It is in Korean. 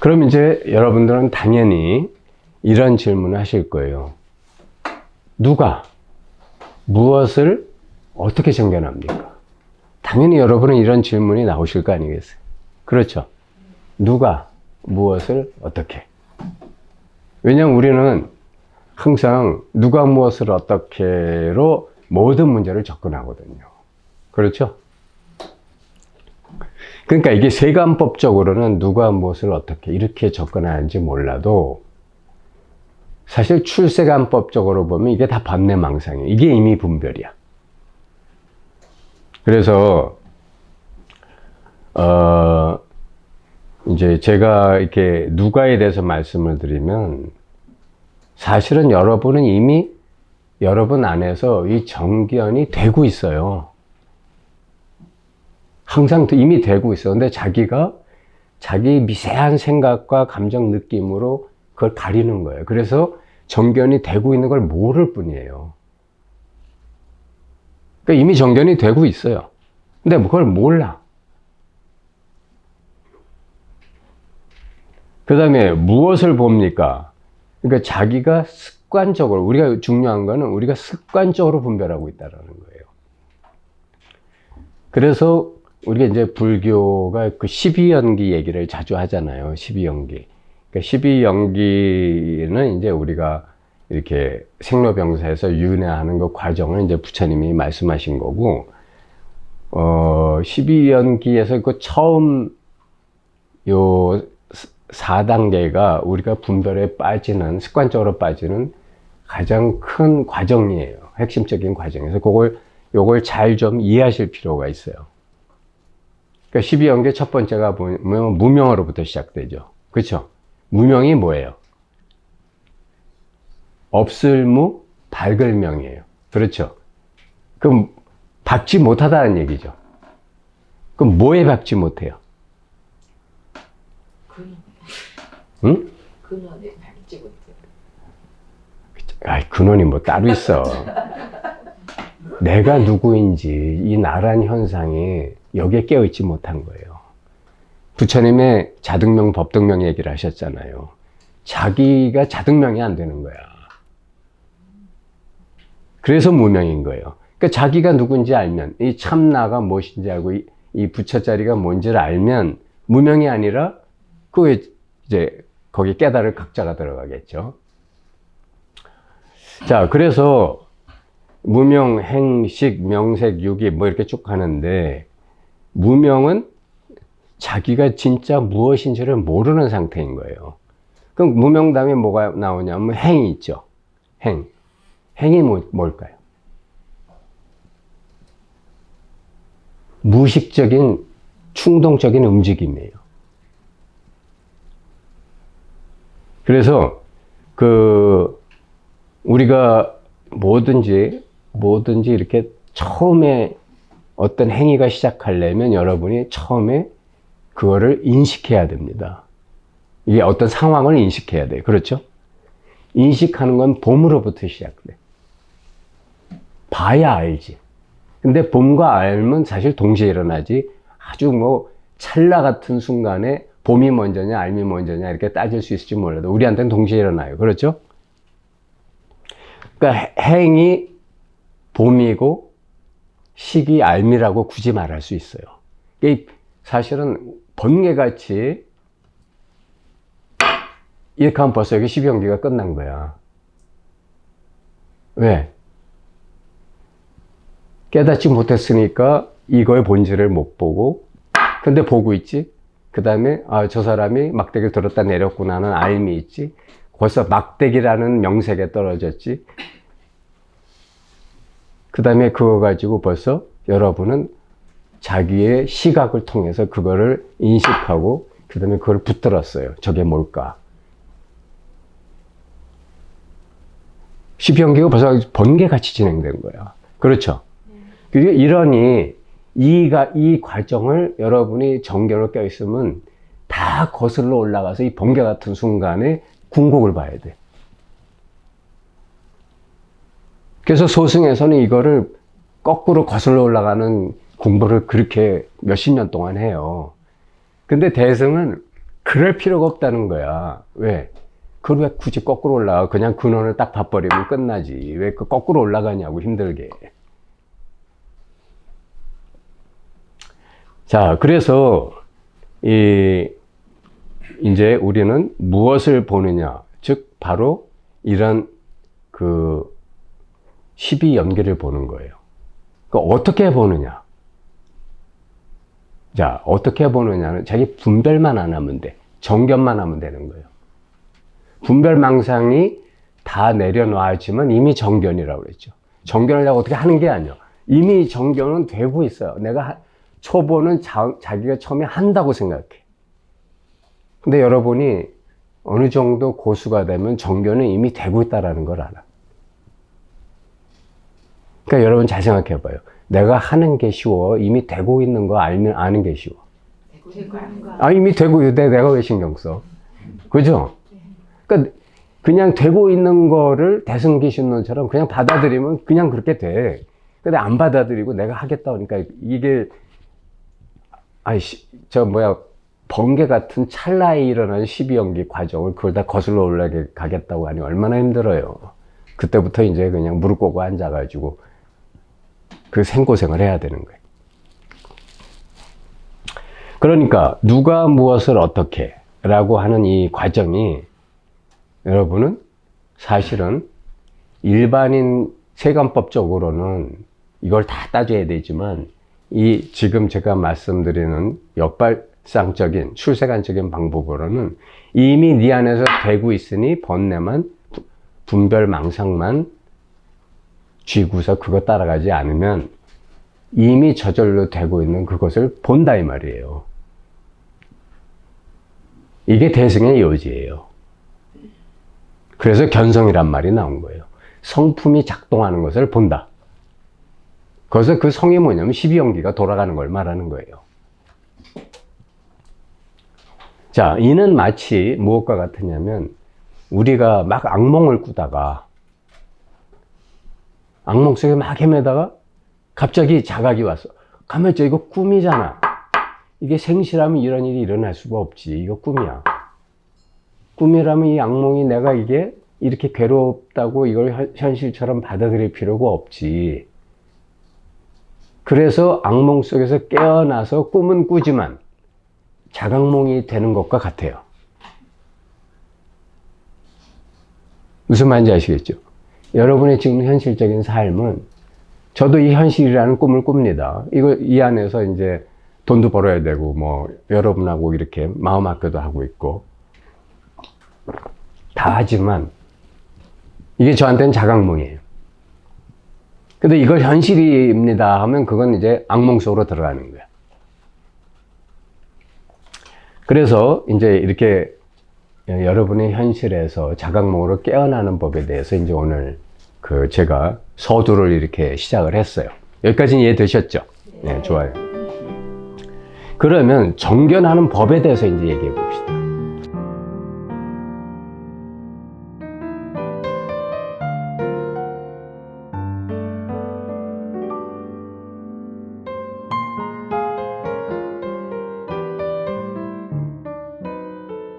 그럼 이제 여러분들은 당연히 이런 질문을 하실 거예요. 누가 무엇을 어떻게 정견합니까? 당연히 여러분은 이런 질문이 나오실 거 아니겠어요? 그렇죠. 누가 무엇을 어떻게? 왜냐하면 우리는 항상 누가 무엇을 어떻게로 모든 문제를 접근하거든요. 그렇죠? 그러니까 이게 세관법적으로는 누가 무엇을 어떻게 이렇게 접근하는지 몰라도 사실 출세관법적으로 보면 이게 다 반내망상이에요. 이게 이미 분별이야. 그래서 어 이제 제가 이렇게 누가에 대해서 말씀을 드리면 사실은 여러분은 이미 여러분 안에서 이 정견이 되고 있어요. 항상 이미 되고 있어. 근데 자기가 자기 미세한 생각과 감정 느낌으로 그걸 가리는 거예요. 그래서 정견이 되고 있는 걸 모를 뿐이에요. 그러니까 이미 정견이 되고 있어요. 근데 그걸 몰라. 그 다음에 무엇을 봅니까? 그러니까 자기가 습관적으로, 우리가 중요한 거는 우리가 습관적으로 분별하고 있다는 거예요. 그래서 우리가 이제 불교가 그 12연기 얘기를 자주 하잖아요. 12연기. 그러니까 12연기는 이제 우리가 이렇게 생로병사에서 윤회하는 그 과정을 이제 부처님이 말씀하신 거고, 어, 12연기에서 그 처음 요 4단계가 우리가 분별에 빠지는, 습관적으로 빠지는 가장 큰 과정이에요. 핵심적인 과정에서 그걸, 요걸 잘 좀 이해하실 필요가 있어요. 그러니까 12연계 첫 번째가 보면 무명으로부터 시작되죠. 그렇죠? 무명이 뭐예요? 없을 무, 밝을 명이에요. 그렇죠? 그럼 박지 못하다는 얘기죠. 그럼 뭐에 박지 못해요? 근원, 응? 근원에 밟지 못해. 아이, 근원이 뭐 따로 있어. 내가 누구인지 이 나란 현상이 여기에 깨어있지 못한 거예요. 부처님의 자등명, 법등명 얘기를 하셨잖아요. 자기가 자등명이 안 되는 거야. 그래서 무명인 거예요. 그러니까 자기가 누군지 알면, 이 참나가 무엇인지 알고, 이, 이 부처 자리가 뭔지를 알면, 무명이 아니라, 그 이제, 거기 깨달을 각자가 들어가겠죠. 자, 그래서, 무명, 행식, 명색, 유기, 뭐 이렇게 쭉 가는데, 무명은 자기가 진짜 무엇인지를 모르는 상태인 거예요. 그럼 무명 다음에 뭐가 나오냐면 행이 있죠. 행. 행이 뭐, 뭘까요? 무식적인 충동적인 움직임이에요. 그래서 그 우리가 뭐든지 뭐든지 이렇게 처음에 어떤 행위가 시작하려면 여러분이 처음에 그거를 인식해야 됩니다. 이게 어떤 상황을 인식해야 돼요. 그렇죠? 인식하는 건 봄으로부터 시작돼. 봐야 알지. 근데 봄과 알면 사실 동시에 일어나지 아주 뭐 찰나 같은 순간에 봄이 먼저냐 알미 먼저냐 이렇게 따질 수 있을지 몰라도 우리한테는 동시에 일어나요. 그렇죠? 그러니까 행이 봄이고 시기 알미라고 굳이 말할 수 있어요. 사실은 번개같이 이렇게 하면 벌써 여기 12연기가 끝난 거야. 왜? 깨닫지 못했으니까 이거의 본질을 못 보고, 근데 보고 있지? 그 다음에, 아, 저 사람이 막대기를 들었다 내렸구나는 알미 있지? 벌써 막대기라는 명색에 떨어졌지? 그 다음에 그거 가지고 벌써 여러분은 자기의 시각을 통해서 그거를 인식하고, 그 다음에 그걸 붙들었어요. 저게 뭘까? 12연기가 벌써 번개같이 진행된 거야. 그렇죠? 그리고 이러니 이가 이 과정을 여러분이 정결로 껴 있으면 다 거슬러 올라가서 이 번개 같은 순간에 궁극을 봐야 돼. 그래서 소승에서는 이거를 거꾸로 거슬러 올라가는 공부를 그렇게 몇십 년 동안 해요. 근데 대승은 그럴 필요가 없다는 거야. 왜? 그걸 왜 굳이 거꾸로 올라가? 그냥 근원을 딱 봐버리면 끝나지. 왜 그 거꾸로 올라가냐고, 힘들게. 자, 그래서, 이, 이제 우리는 무엇을 보느냐. 즉, 바로 이런 그 12연기를 보는 거예요. 그 어떻게 보느냐. 자, 어떻게 보느냐는 자기 분별만 안 하면 돼. 정견만 하면 되는 거예요. 분별 망상이 다 내려놔야지만 이미 정견이라고 그랬죠. 정견을 내가 어떻게 하는 게 아니야. 이미 정견은 되고 있어요. 내가 하- 초보는 자, 자기가 처음에 한다고 생각해. 근데 여러분이 어느 정도 고수가 되면 정견은 이미 되고 있다라는 걸 알아. 그러니까 여러분 잘 생각해 봐요. 내가 하는 게 쉬워. 이미 되고 있는 거 알면 아는 게 쉬워. 아, 이미 되고 있는데 내가 왜 신경 써? 그죠? 그러니까 그냥 되고 있는 거를 대승기 신론처럼 그냥 받아들이면 그냥 그렇게 돼. 근데 안 받아들이고 내가 하겠다 그러니까 이게 아이씨 저 뭐야 번개 같은 찰나에 일어나는 12연기 과정을 그걸 다 거슬러 올라게 가겠다고 하니 얼마나 힘들어요. 그때부터 이제 그냥 무릎 꿇고 앉아가지고 그 생고생을 해야 되는 거예요. 그러니까 누가 무엇을 어떻게 라고 하는 이 과정이 여러분은 사실은 일반인 세관법적으로는 이걸 다 따져야 되지만 이 지금 제가 말씀드리는 역발상적인 출세관적인 방법으로는 이미 네 안에서 되고 있으니 번뇌만 부- 분별 망상만 쥐고서 그거 따라가지 않으면 이미 저절로 되고 있는 그것을 본다 이 말이에요. 이게 대승의 요지예요. 그래서 견성이란 말이 나온 거예요. 성품이 작동하는 것을 본다. 그래서 그 성이 뭐냐면 12연기가 돌아가는 걸 말하는 거예요. 자, 이는 마치 무엇과 같으냐면 우리가 막 악몽을 꾸다가 악몽 속에 막 헤매다가 갑자기 자각이 왔어. 가만 있자, 이거 꿈이잖아. 이게 생시라면 이런 일이 일어날 수가 없지. 이거 꿈이야. 꿈이라면 이 악몽이 내가 이게 이렇게 괴롭다고 이걸 현- 현실처럼 받아들일 필요가 없지. 그래서 악몽 속에서 깨어나서 꿈은 꾸지만 자각몽이 되는 것과 같아요. 무슨 말인지 아시겠죠? 여러분의 지금 현실적인 삶은 저도 이 현실이라는 꿈을 꿉니다. 이거 이 안에서 이제 돈도 벌어야 되고 뭐 여러분하고 이렇게 마음 아껴도 하고 있고 다 하지만 이게 저한테는 자각몽이에요. 근데 이걸 현실입니다 하면 그건 이제 악몽 속으로 들어가는 거야. 그래서 이제 이렇게 여러분의 현실에서 자각몽으로 깨어나는 법에 대해서 이제 오늘 그 제가 서두를 이렇게 시작을 했어요. 여기까지는 이해되셨죠? 네, 좋아요. 그러면 정견하는 법에 대해서 이제 얘기해 봅시다.